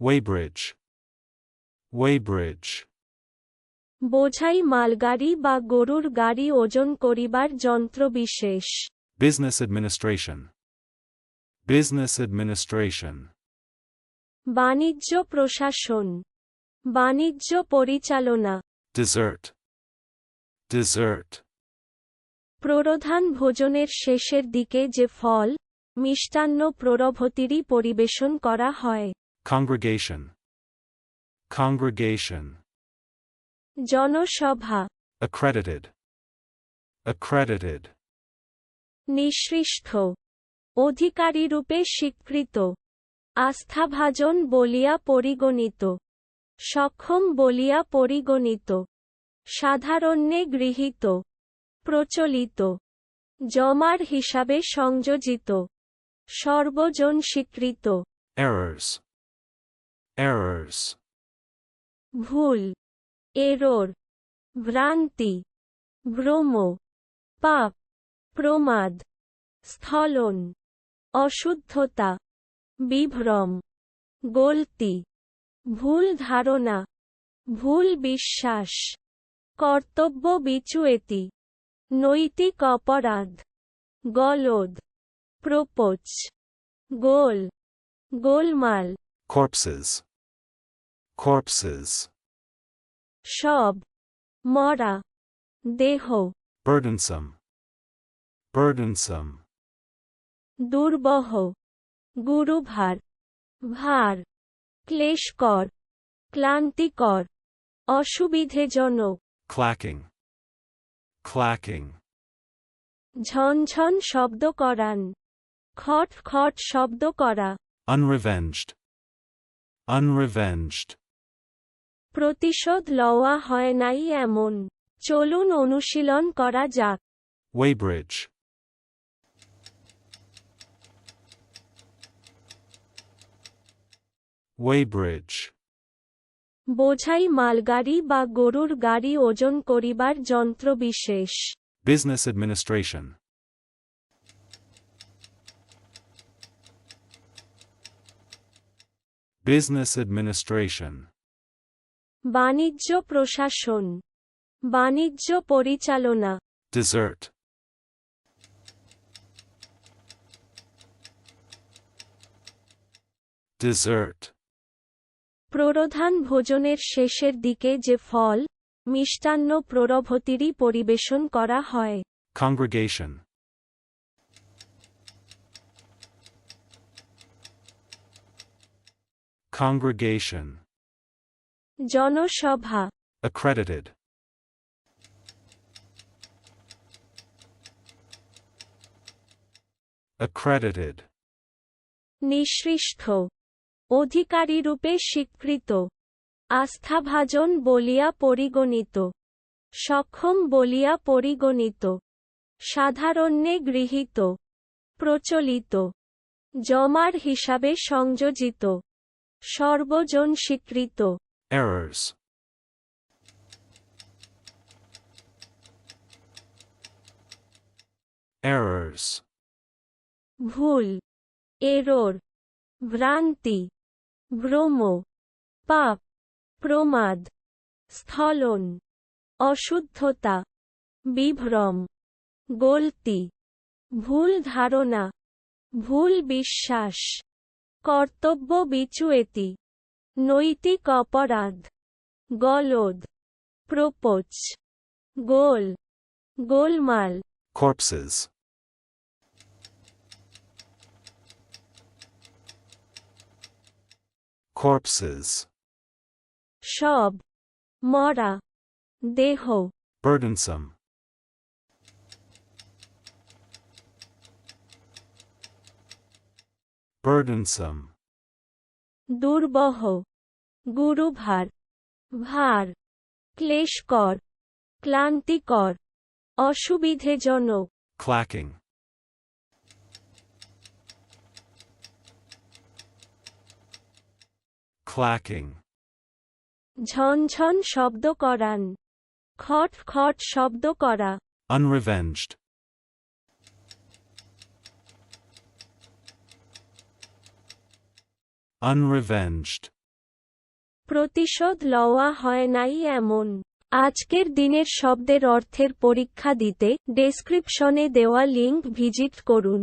Weighbridge. Weighbridge. বোঝাই মালগাড়ি বা গরুর গাড়ি ওজন করিবার যন্ত্রবিশেষ Business administration. Business administration. বাণিজ্য প্রশাসন বাণিজ্য পরিচালনা Dessert. Dessert. প্রধান ভোজনের শেষের দিকে যে ফল মিষ্টান্ন প্ররভতিরই পরিবেশন করা হয় Congregation. Congregation. জনসভা Accredited. Accredited. নিঃসৃষ্ট অধিকারীরূপে স্বীকৃত আস্থাভাজন বলিয়া পরিগণিত সক্ষম বলিয়া পরিগণিত সাধারণ্যে গৃহীত প্রচলিত জমার হিসাবে সংযোজিত সর্বজন স্বীকৃত Errors. Errors. ভুল এরর ভ্রান্তি ভ্রম পাপ প্রমাদ স্থলন অশুদ্ধতা বিভ্রম গলতি ভুল ধারণা ভুল বিশ্বাস কর্তব্য বিচুয়েতি নৈতিক অপরাধ গলদ প্রপোচ গোল গোলমাল Corpses. Corpses. সব মরা দেহ Burdensome. Burdensome. দুর্বহ গুরুভার ভার ক্লেশকর ক্লান্তিকর অসুবিধেজনক Clacking. Clacking. ঝনঝন শব্দ করান খট খট শব্দ করা Unrevenged. Unrevenged. প্রতিশোধ লওয়া হয় নাই এমন। চলুন অনুশীলন করা যাক। ওয়েব্রিজ ওয়েব্রিজ বোঝাই মালগাড়ি বা গরুর গাড়ি ওজন করিবার যন্ত্র বিশেষ বিজনেস অ্যাডমিনিস্ট্রেশন বিজনেস অ্যাডমিনিস্ট্রেশন বাণিজ্য প্রশাসন বাণিজ্য পরিচালনা Dessert. Dessert. প্রধান ভোজনের শেষের দিকে যে ফল মিষ্টান্ন প্ররভতিরই পরিবেশন করা হয় Congregation. Congregation. জনসভা। Accredited. Accredited. নিঃসৃষ্ট। অধিকারীরূপে স্বীকৃত। আস্থাভাজন বলিয়া পরিগণিত। সক্ষম বলিয়া পরিগণিত। সাধারণ্যে গৃহীত। প্রচলিত। জমার হিসাবে সংযোজিত। সর্বজন স্বীকৃত। Errors. Errors. ভুল এরর ভ্রান্তি, ভ্রম, পাপ, প্রমাদ স্থলন অশুদ্ধতা, বিভ্রম, গলতি, ভুল ধারণা, ভুল বিশ্বাস, কর্তব্য বিচুয়েতি নৈতিক অপরাধ গলদ প্রপোচ গোল গোলমাল Corpses. Corpses. সব মরা দেহ Burdensome. Burdensome. দুর্বহ গুরুভার ভার ভার ক্লেশকর ক্লান্তিকর অসুবিধেজনক Clacking. Clacking. ঝনঝন শব্দ করান খট খট শব্দ করা Unrevenged. Unrevenged. প্রতিশোধ লওয়া হয় নাই এমন। আজকের দিনের শব্দের অর্থের পরীক্ষা দিতে ডেসক্রিপশনে দেওয়া লিংক ভিজিট করুন।